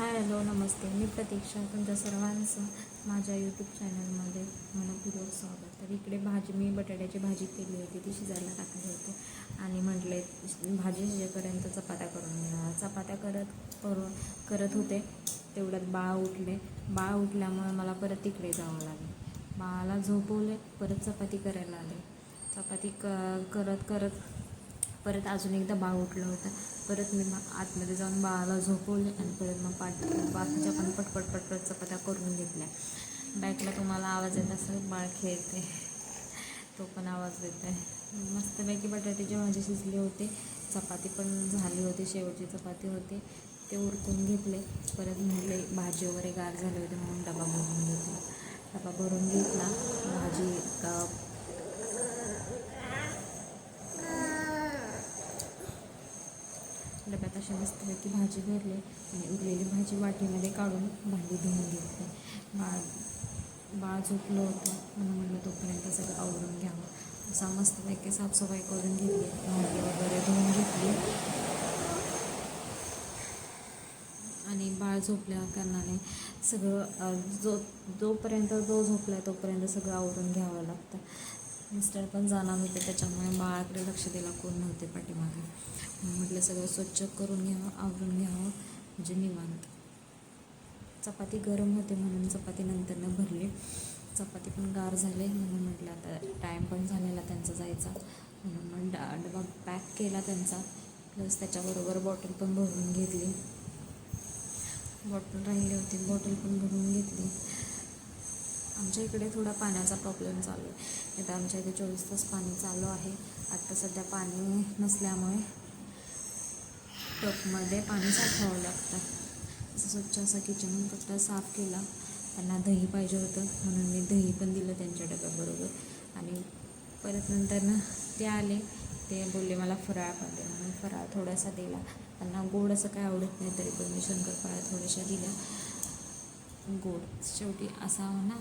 Hi hello नमस्ते. मी प्रतीक्षा तुमच्या सर्वांचं माझ्या यूट्यूब चॅनलमध्ये मनपूर्वक स्वागत. तर इकडे भाजी मी बटाट्याची भाजी केली होती ती शिजायला टाकली होती. आणि म्हटले भाजी शिजेपर्यंत चपात्या करून घेणार. चपात्या करत करून करत होते. तेवढ्यात बाळ उठले. बाळ उठल्यामुळे मला परत तिकडे जावं लागलं. बाळाला झोपवले परत चपाती करायला आले. चपाती क करत करत परत अजून एकदा बाळ उठलं होतं. परत मी मग आतमध्ये जाऊन बाळाला झोपवले आणि परत मग पाठ बाकीच्या पण पटपट पटपट चपात्या करून घेतल्या. बॅकला तुम्हाला आवाज येत असेल बाळ खेळते. तो पण आवाज देत आहे. मस्तपैकी बटाट्याची भाजी शिजली होती चपाती पण झाली होती शेवटची चपाती होती ते उरकून घेतले. परत म्हटले भाजी वगैरे गार झाली होती म्हणून डबा भरून घेतला. डबा भरून घेतला. भाजी अ, डब्यात अशी मस्तपैकी भाजी भरली आणि उरलेली भाजी वाटीमध्ये काढून भांडी धुवून घेतली. बाळ बाळ झोपलं होतं. म्हणून म्हटलं तोपर्यंत सगळं आवरून घ्यावं. असा मस्तपैकी साफसफाई करून घेतली. भांडी वगैरे धुवून घेतली. आणि बाळ झोपल्या कारणाने सगळं जो जोपर्यंत जो झोपला आहे तोपर्यंत सगळं आवरून घ्यावं लागतं. मिस्टर पण जाणार होते त्याच्यामुळे बाळाकडे लक्ष द्यायला कोण नव्हते पाठीमागे. म्हटलं सगळं स्वच्छ करून घ्यावं आवरून घ्यावं म्हणजे निवांत. चपाती गरम होते म्हणून चपाती नंतरनं भरली. चपाती पण गार झाले म्हणून म्हटलं आता टाईम पण झालेला त्यांचा जायचा. म्हणून मग डा डबा पॅक केला त्यांचा. प्लस त्याच्याबरोबर बॉटल पण भरून घेतली. बॉटल राहिली होती बॉटल पण भरून घेतली. आमच्या इकडे थोडा पाण्याचा प्रॉब्लेम चालू आहे. आता आमच्या इथे चोवीस तास पाणी चालू आहे. आत्ता सध्या पाणी नसल्यामुळे टपमध्ये पाणी साठवावं लागतं. असं स्वच्छ असं किचन कचरा साफ केला. त्यांना दही पाहिजे होतं. म्हणून मी दही पण दिलं त्यांच्या डब्याबरोबर. आणि परत नंतर ना ते आले. ते बोलले मला फराळ पाहिजे म्हणून फराळ थोडासा दिला. त्यांना गोड असं काय आवडत नाही तरी पण मी शंकरपाळ्या थोड्याशा दिल्या. गोड शेवटी असा ना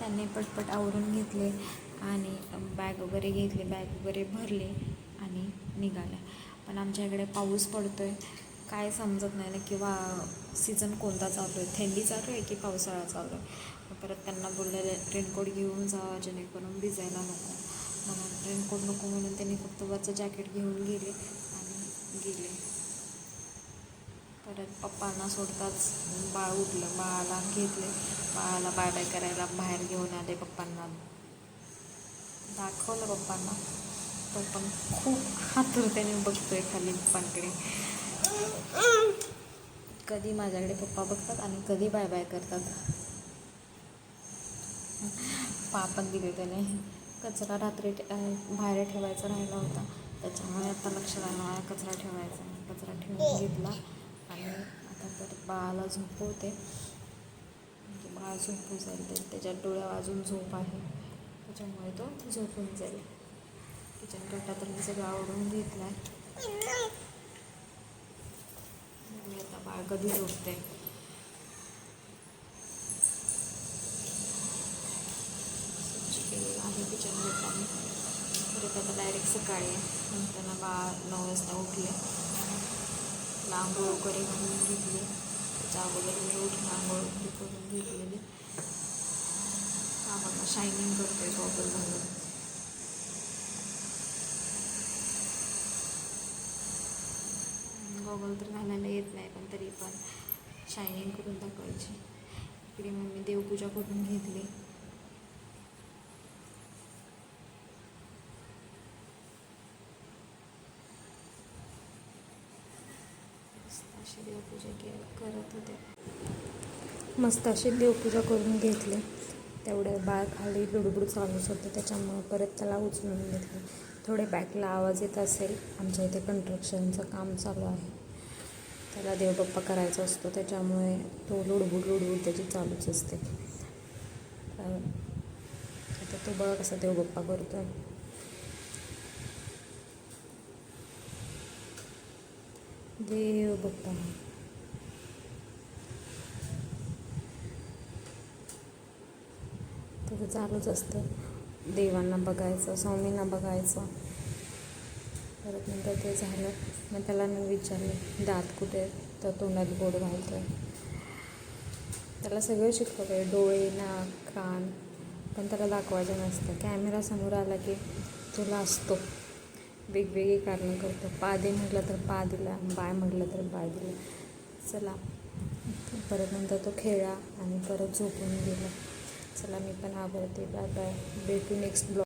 त्यांनी पटपट आवरून घेतले आणि बॅग वगैरे घेतली बॅग वगैरे भरले आणि निघाल्या पण आमच्या इकडे पाऊस पडतो आहे काय समजत नाही ना किंवा सीझन कोणता चालू आहे? थंडी चालू आहे की पावसाळा चालू आहे? परत त्यांना बोलले रेनकोट घेऊन जा जेणेकरून भिजायला नको. म्हणून रेनकोट नको म्हणून त्यांनी फक्त वरचं जॅकेट घेऊन गेले आणि गेले. परत पप्पांना सोडताच बाळ उठलं बाळाला घेतले. बाळाला बाय बाय करायला बाहेर घेऊन आले पप्पांना. दाखवलं पप्पांना. तर पण खूप आतुरतेने बघतोय खाली पप्पांकडे. कधी माझ्याकडे पप्पा बघतात आणि कधी बाय बाय करतात. पापन पण दिले त्याने. कचरा रात्री ठे- बाहेर ठेवायचा राहिला होता. त्याच्यामुळे आता लक्ष राहिलं मला कचरा ठेवायचा कचरा ठेवून घेतला. आणि आता तर बाळाला झोपवते. म्हणजे बाळ झोपू जाईल तर त्याच्यात डोळ्या अजून झोप आहे. त्याच्यामुळे तो झोपून जाईल. किचन कट्टा तर मी सगळं आवडून घेतला आहे मी आता बाळ कधी झोपते स्वच्छ आहे किचन कट्टा मी परत आता डायरेक्ट सकाळी आहे. नंतर बाळ नऊ वाजता उठले त्याला आंघोळ वगैरे घालून घेतली. त्याच्या अगोदर मी उठून आंघोळ वगैरे करून घेतलेली. आम्हाला शायनिंग करतोय गॉगल घालून. गॉगल तर घालायला येत नाही पण तरी पण शायनिंग करून दाखवायची. इकडे मग मी देवपूजा करून घेतली मस्त अशी देवपूजा के करत होते. मस्त अशी देवपूजा करून घेतली. तेवढे बाळ खाली लुडबुड चालूच होतं. त्याच्यामुळं परत त्याला उचलून घेतलं. थोडे बॅकला आवाज येत असेल. आमच्या इथे कन्स्ट्रक्शनचं काम चालू आहे. त्याला देवबाप्पा करायचा असतो. त्याच्यामुळे तो लुडबुड लुडबुड त्याची चालूच असते. तर आता तो बघा कसा देवबाप्पा करतो आहे देव बाप्पा. तर चालूच असतं. देवांना बघायचं स्वामींना बघायचं. परत नंतर ते झालं. मग त्याला मी विचारलं दात कुठे तर तोंडात गोड घालतो त्याला सगळं शिकवलं आहे डोळे नाक कान. पण त्याला दाखवायचं नसतं. कॅमेरासमोर आला की तुला असतो वेगवेगळी कारणं करतो. पा दे म्हटलं तर पा दिला बाय म्हटलं तर बाय दिला. चला. परत नंतर तो खेळा आणि परत झोपून गेला. चला मी पण आवडते बाय बाय. भेटू नेक्स्ट ब्लॉग